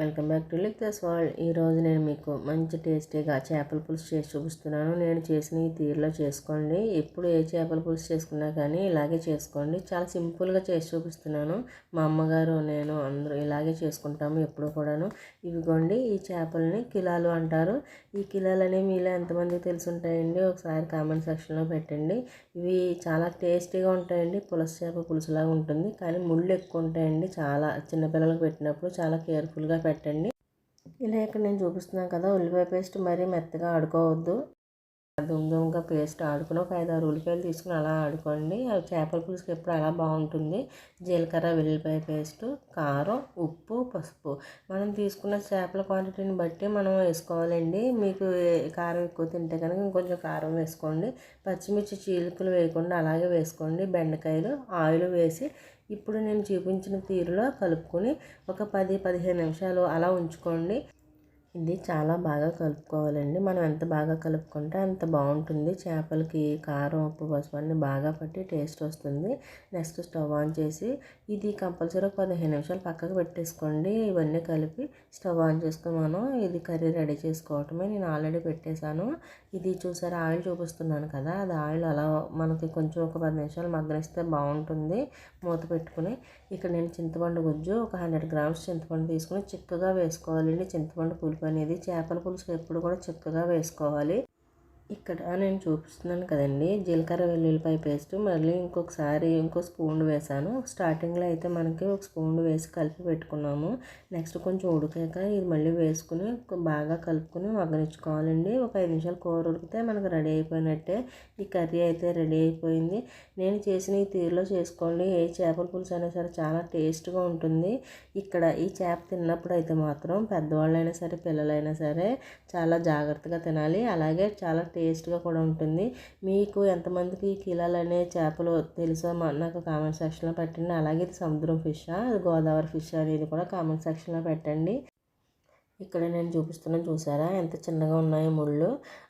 Welcome back to లిక్ దస్ world ఈరోజు నేను మీకు మంచి టేస్టీగా చేపల పులుసు చేసి చూపిస్తున్నాను. నేను చేసిన ఈ తీరులో చేసుకోండి. ఎప్పుడు ఏ చేపల పులుసు చేసుకున్నా కానీ ఇలాగే చేసుకోండి. చాలా సింపుల్గా చేసి చూపిస్తున్నాను. మా అమ్మగారు నేను అందరూ ఇలాగే చేసుకుంటాము ఎప్పుడు కూడాను. ఇవిగోండి ఈ చేపలని కిలాలు అంటారు. ఈ కిలాలు అనేవి మీలో ఎంతమందికి తెలుసుంటాయండి? ఒకసారి కామెంట్ సెక్షన్లో పెట్టండి. ఇవి చాలా టేస్టీగా ఉంటాయండి. పులస చేప పులుసులాగా ఉంటుంది. కానీ ముళ్ళు ఎక్కువ ఉంటాయండి. చాలా చిన్నపిల్లలకు పెట్టినప్పుడు చాలా కేర్ఫుల్గా పెట్టండి. ఇలా ఇక్కడ నేను చూపిస్తున్నాను కదా ఉల్లిపాయ పేస్ట్ మరీ మెత్తగా ఆడుకోవద్దు. దుమ్దుమ్గా పేస్ట్ ఆడుకుని ఒక ఐదు ఆరు ఉల్లిపాయలు తీసుకుని అలా ఆడుకోండి. అవి చేపల పులుసుకి ఎప్పుడు అలా బాగుంటుంది. జీలకర్ర వెల్లిపాయ పేస్ట్ కారం ఉప్పు పసుపు. మనం తీసుకున్న చేపల క్వాంటిటీని బట్టి మనం వేసుకోవాలండి. మీకు కారం ఎక్కువ తింటే కనుక ఇంకొంచెం కారం వేసుకోండి. పచ్చిమిర్చి చీలికలు వేయకుండా అలాగే వేసుకోండి. బెండకాయలు ఆయిల్ వేసి ఇప్పుడు నేను చూపించిన తీరులో కలుపుకొని ఒక పది పదిహేను నిమిషాలు అలా ఉంచుకోండి. ఇది చాలా బాగా కలుపుకోవాలండి. మనం ఎంత బాగా కలుపుకుంటే అంత బాగుంటుంది. చేపలకి కారం ఉప్పు పసుపు అన్నీ బాగా పట్టి టేస్ట్ వస్తుంది. నెక్స్ట్ స్టవ్ ఆన్ చేసి ఇది కంపల్సరీ ఒక పదిహేను నిమిషాలు పక్కకు పెట్టేసుకోండి. ఇవన్నీ కలిపి స్టవ్ ఆన్ చేసుకుని మనం ఇది కర్రీ రెడీ చేసుకోవటమే. నేను ఆల్రెడీ పెట్టేశాను. ఇది చూసారు? ఆయిల్ చూపిస్తున్నాను కదా. అది ఆయిల్ అలా మనకి కొంచెం ఒక పది నిమిషాలు మగ్గనిస్తే బాగుంటుంది. మూత పెట్టుకుని ఇక్కడ నేను చింతపండు గుజ్జు ఒక హండ్రెడ్ గ్రామ్స్ చింతపండు తీసుకుని చిక్కగా వేసుకోవాలండి. చింతపండు పులుపు అనేది చేపల పులుసు ఎప్పుడు కూడా చిక్కగా వేసుకోవాలి. ఇక్కడ నేను చూపిస్తున్నాను కదండి. జీలకర్ర వెల్లుల్లిపాయ పేస్ట్. మళ్ళీ ఇంకొకసారి ఇంకో స్పూన్ వేసాను స్టార్టింగ్లో అయితే మనకి ఒక స్పూన్ వేసి కలిపి పెట్టుకున్నాము. నెక్స్ట్ కొంచెం ఉడికాక ఇది మళ్ళీ వేసుకుని బాగా కలుపుకొని మగ్గనిచ్చుకోవాలండి. ఒక ఐదు నిమిషాలు కూర ఉడికితే మనకు రెడీ అయిపోయినట్టే. ఈ కర్రీ అయితే రెడీ అయిపోయింది. నేను చేసిన ఈ తీరులో చేసుకోండి. ఏ చేపల పులుసు అయినా సరే చాలా టేస్ట్గా ఉంటుంది. ఇక్కడ ఈ చేప తిన్నప్పుడు అయితే మాత్రం పెద్దవాళ్ళైనా సరే పిల్లలైనా సరే చాలా జాగ్రత్తగా తినాలి. అలాగే చాలా టేస్ట్గా కూడా ఉంటుంది. మీకు ఎంతమందికి కిలాలనే అనే చేపలు తెలుసో నాకు కామెంట్ సెక్షన్లో పెట్టండి. అలాగే ఇది సముద్రం ఫిష్ గోదావరి ఫిష్ అనేది కూడా కామెంట్ సెక్షన్లో పెట్టండి. ఇక్కడ నేను చూపిస్తున్నాను చూసారా? ఎంత చిన్నగా ఉన్నాయో ముళ్ళు.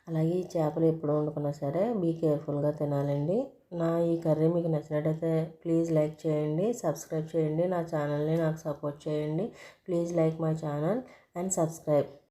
అలాగే ఈ చేపలు ఎప్పుడు వండుకున్నా సరే బీ కేర్ఫుల్గా తినాలండి. నా ఈ కర్రీ మీకు నచ్చినట్టయితే ప్లీజ్ లైక్ చేయండి సబ్స్క్రైబ్ చేయండి. నా ఛానల్ని నాకు సపోర్ట్ చేయండి. Please like my channel and subscribe.